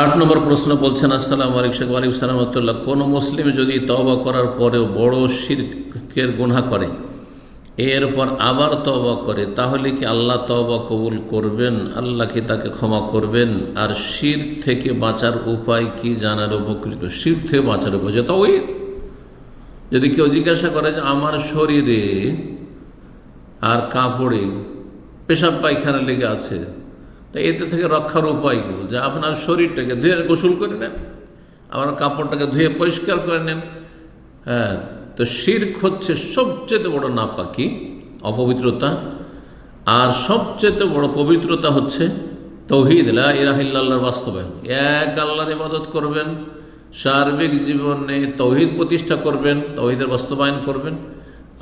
আট নম্বর প্রশ্ন বলছেন, আসসালাম আলাইকুম আলাইকুম সালামতুল্লাহ কোনো মুসলিম যদি তওবা করার পরেও বড় শিরকের গুণা করে, এরপর আবার তওবা করে, তাহলে কি আল্লাহ তওবা কবুল করবেন? আল্লাহ কি তাকে ক্ষমা করবেন? আর শির থেকে বাঁচার উপায় কি জানার উপকৃত? শির থেকে বাঁচার উপায়, যে ওই যদি কেউ জিজ্ঞাসা করে যে, আমার শরীরে আর কাপড়ে পেশাব পায়খানা লেগে আছে তো এতে থেকে রক্ষার উপায় কি? যে আপনার শরীরটাকে ধুয়ে গোসল করে নেন আমার কাপড়টাকে ধুয়ে পরিষ্কার করে নেন। হ্যাঁ তো শির্ক হচ্ছে সবচেয়ে বড় নাপাকি, অপবিত্রতা। আর সবচেয়ে বড় পবিত্রতা হচ্ছে তৌহিদ ইরাহিল্লাহর বাস্তবায়ন। এক আল্লাহর ইবাদত করবেন, সার্বিক জীবনে তৌহিদ প্রতিষ্ঠা করবেন, তৌহিদের বাস্তবায়ন করবেন,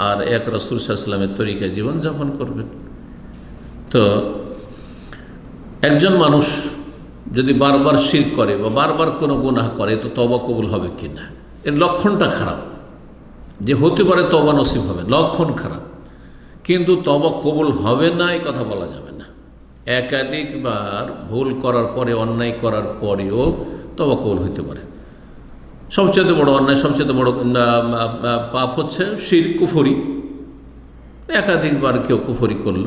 আর এক রসুল সাল্লামের তরিকায় জীবনযাপন করবেন। তো একজন মানুষ যদি বারবার শির করে বা বারবার কোনো গুনাহ করে, তো তবা কবুল হবে কি না? এর লক্ষণটা খারাপ। যে হতে পারে তবা নসিব হবে, লক্ষণ খারাপ। কিন্তু তবা কবুল হবে না, এই কথা বলা যাবে না। একাধিকবার ভুল করার পরে, অন্যায় করার পরেও তবা কবুল হইতে পারে। সবচেয়ে বড় অন্যায়, সবচেয়ে বড় পাপ হচ্ছে শির, কুফরি। একাধিকবার কেউ কুফরি করল,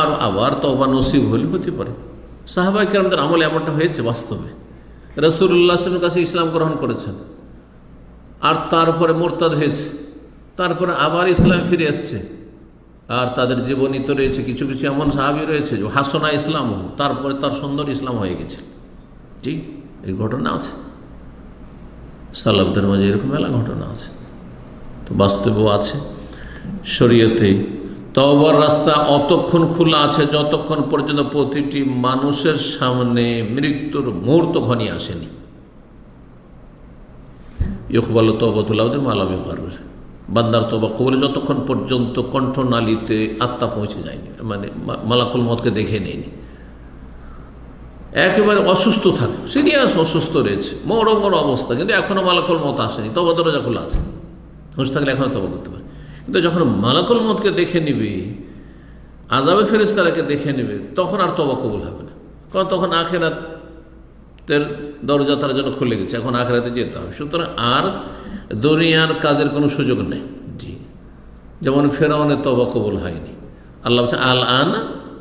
আর আবার তবা নসিব হলে হতে পারে। সাহাবাই কেরামদের আমলে এমনটা হয়েছে বাস্তবে। রসুল্লাহ আসলামের কাছে ইসলাম গ্রহণ করেছেন। আর তারপরে মোরতাদ হয়েছে। তারপরে আবার ইসলাম ফিরে এসছে। আর তাদের জীবনী তো রয়েছে, কিছু কিছু এমন সাহাবি রয়েছে যে হাসনা ইসলাম তারপরে তার সুন্দর ইসলাম হয়ে গেছে। জি, এই ঘটনা আছে। সালাবদের মাঝে এরকম মেলা ঘটনা আছে। তো বাস্তবেও আছে। শরীয়তে তবার রাস্তা অতক্ষণ খোলা আছে, যতক্ষণ পর্যন্ত প্রতিটি মানুষের সামনে মৃত্যুর মুহূর্ত ঘনিয়ে আসেনি। ইকবাল তবতুল্লাহদের মালামি পারবে বান্দার তবা কবলে যতক্ষণ পর্যন্ত কণ্ঠনালীতে আত্মা পৌঁছে যায়নি মানে মালাকুল মতকে দেখে নেয়নি। একেবারে অসুস্থ থাকে, সিরিয়াস অসুস্থ রয়েছে বড় অবস্থা, কিন্তু এখনও মালাকুল মত আসেনি তবা দরজা খোলা আছে। হুঁশ থাকলে এখনও তবা করতে পারে। কিন্তু যখন মালাকুল মতকে দেখে নিবে আজাবে ফেরিস্তারাকে দেখে নেবে, তখন আর তবা কবুল হবে না। কারণ তখন আখেরাতের দরজা তার জন্য খুলে গেছে, এখন আখেরাতে যেতে হবে। সুতরাং আর দুনিয়ার কাজের কোনো সুযোগ নেই। জি। যেমন ফেরাউনের তবা কবুল হয়নি। আল্লাহ বলছে আল আন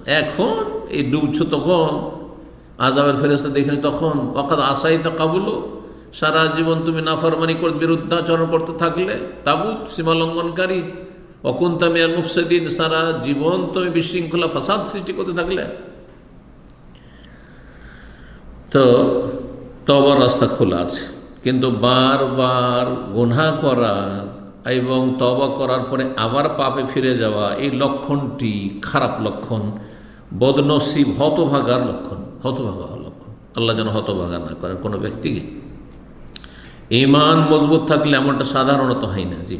এখন এই ডুবছ তখন আজাবের ফেরেস্তা দেখেনি তখন অকাত আশাই তা কাবুলো সারা জীবন তুমি নাফরমানি করে, বিরুদ্ধাচরণ করতে থাকলে তাবুত সীমা লঙ্ঘনকারী অকুন্তামিয়ার মুফসেদিন, সারা জীবন তুমি বিশৃঙ্খলা, ফাসাদ সৃষ্টি করতে থাকলে। তো তবার রাস্তা খোলা আছে। কিন্তু বারবার গুনহা করা এবং তবা করার পরে আবার পাপে ফিরে যাওয়া, এই লক্ষণটি খারাপ লক্ষণ, বদনসিব হতভাগার লক্ষণ, হতভাগা হওয়ার লক্ষণ। আল্লাহ যেন হতভাগা না করেন কোনো ব্যক্তিকে। ইমান মজবুত থাকলে এমনটা সাধারণত হয় না জি।